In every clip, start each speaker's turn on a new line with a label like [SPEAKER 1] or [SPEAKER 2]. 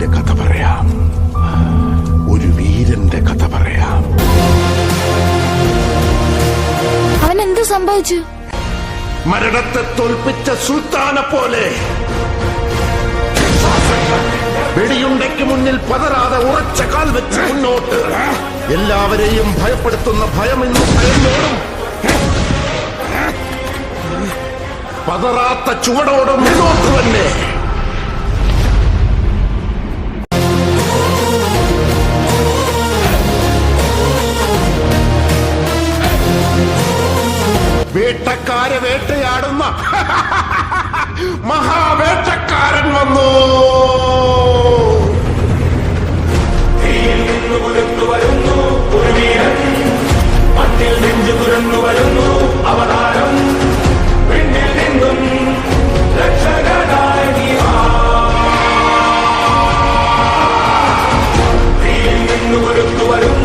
[SPEAKER 1] വീരന്റെ കഥ പറയാം ഒരു വീരന്റെ കഥ പറയാം
[SPEAKER 2] അവൻ എന്ത് സംഭവിച്ചു
[SPEAKER 1] മരണത്തെ തോൽപ്പിച്ച സുൽത്താനെ പോലെ വെടിയുണ്ടയ്ക്ക് മുന്നിൽ പതരാതെ ഉറച്ച കാൽ വെച്ച് മുന്നോട്ട് എല്ലാവരെയും ഭയപ്പെടുത്തുന്ന ഭയം എന്ന് ഭയന്നോടും പതറാത്ത ചുവടോടും മുന്നോട്ട് തന്നെ വേട്ടക്കാര് വേട്ടയാടുന്ന മഹാവേട്ടക്കാരൻ വന്നു വരുന്നു ഒരു വീരൻ വരുന്നു അവതാരം നിന്നും രക്ഷകനായി വരുന്നു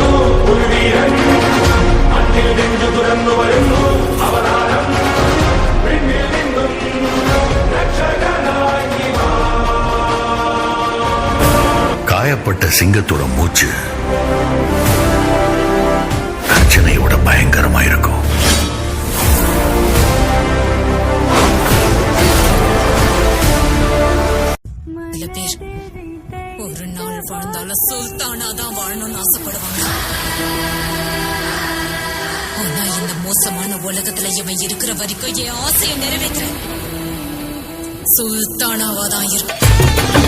[SPEAKER 3] காயப்பட்ட சிங்கத்தோட மூச்சு பிரச்சனையோட பயங்கரமா இருக்கும்
[SPEAKER 4] சில ஒரு நாள் வாழ்ந்தாலும் சுல்தானாதான் வாழணும்னு ஆசைப்படுவாங்க ஆனா இந்த மோசமான உலகத்துல இவன் இருக்கிற வரைக்கும் என் ஆசையை நிறைவேற்றுறேன் சுல்தானாவா தான் இருக்கும்